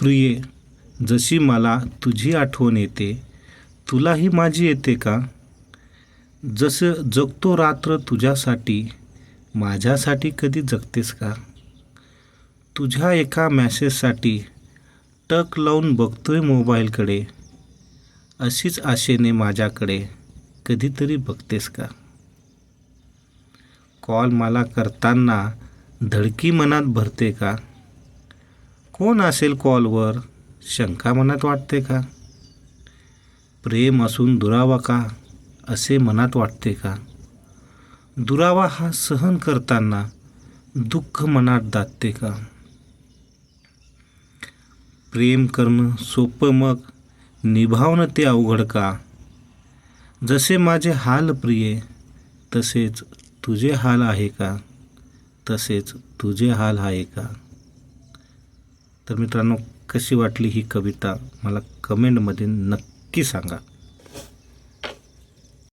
प्रिये जशी मला तुझी आठवण येते तुलाही माझी येते का? जसं जगतो रात्र तुझ्यासाठी माझ्यासाठी कधी जगतेस का? तुझ्या एका मॅसेजसाठी टक लावून बघतोय मोबाईलकडे अशीच आशेने माझ्याकडे कधीतरी बघतेस का? कॉल मला करताना धडकी मनात भरते का? कोण असेल कॉलवर? शंका मनात वाटते का? प्रेम असून दुरावा का? असे मनात वाटते का? दुरावा हा सहन करताना दुःख मनात दाटते का? प्रेम करणं सोपं मग? निभावणं ते अवघड का? जसे माझे हाल प्रिये तसेच तुझे हाल आहे का? तसेच तुझे हाल आहे का? तर मित्रांनो कशी वाटली ही कविता? मला कमेंटमध्ये नक्की सांगा.